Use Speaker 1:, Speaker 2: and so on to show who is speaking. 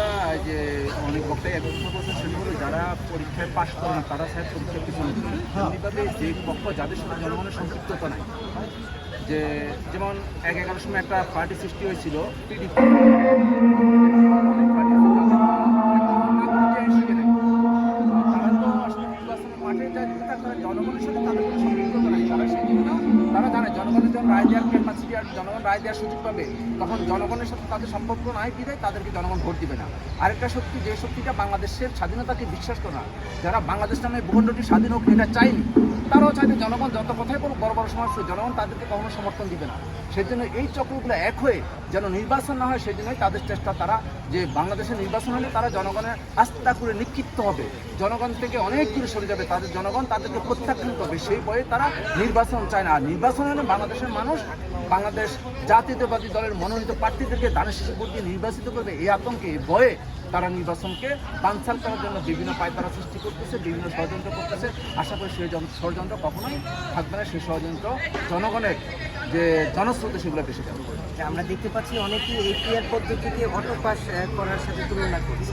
Speaker 1: যেটা যে অনেক বক্তাই এক কথা বলছেন হলো যারা পরীক্ষায় পাশ করে না তারা স্যার পরীক্ষায় পিছনে এমনিভাবে যে পক্ষ যাদের সাথে জনগণের সম্পৃক্ততা নাই, যে যেমন এক এগারোর সময় একটা পার্টি সৃষ্টি হয়েছিল পিডিপি জনগণের সাথে তাদের কোনো সম্পৃক্ততা নাই, তারা সেই জন্য জনগণের যখন রায় দেওয়ার ক্যাপাসিটি আর জনগণ রায় দেওয়ার সুযোগ পাবে? তখন জনগণের সাথে তাদের সম্পর্ক নাই বিধায় তাদেরকে জনগণ ভোট দিবে না। আরেকটা শক্তি, যে শক্তিটা বাংলাদেশের স্বাধীনতাকে বিশ্বাস করে। না যারা বাংলাদেশ নামে ভূখণ্ডটি স্বাধীন হোক, এটা চায়নি তারাও চাইবে জনগণ যত কথাই বলুক বড় বড় সমস্যা জনগণ তাদেরকে কখনো সমর্থন দিবে না। সেজন্য এই চক্রগুলো এক হয়ে যেন নির্বাচন না হয়, সেজন্যই তাদের চেষ্টা তারা যে বাংলাদেশের নির্বাচন হলে তারা জনগণের আস্থা করে নিক্ষিপ্ত হবে। জনগণ থেকে অনেক দূরে সরে যাবে, তাদের জনগণ তাদেরকে প্রত্যাখ্যান করবে। সেই ভয়ে তারা নির্বাচন চায় না। আর নির্বাচন হলে বাংলাদেশের মানুষ বাংলাদেশ জাতীয়তাবাদী দলের মনোনীত প্রার্থীদেরকে দানের ভোট দিয়ে নির্বাচিত করবে। এই আতঙ্কে ভয়ে তারা নির্বাচনকে বানচাল করার জন্য বিভিন্ন পায়তারা সৃষ্টি করতেছে, বিভিন্ন ষড়যন্ত্র করতেছে। আশা করি সেই ষড়যন্ত্র কখনোই থাকবে না। সেই ষড়যন্ত্র জনগণের যে জনস্রোতে সেগুলো বেশি
Speaker 2: আমরা দেখতে পাচ্ছি অনেকেই এপিআর পদ্ধতিকে অটো পাস করার সাথে তুলনা করছে।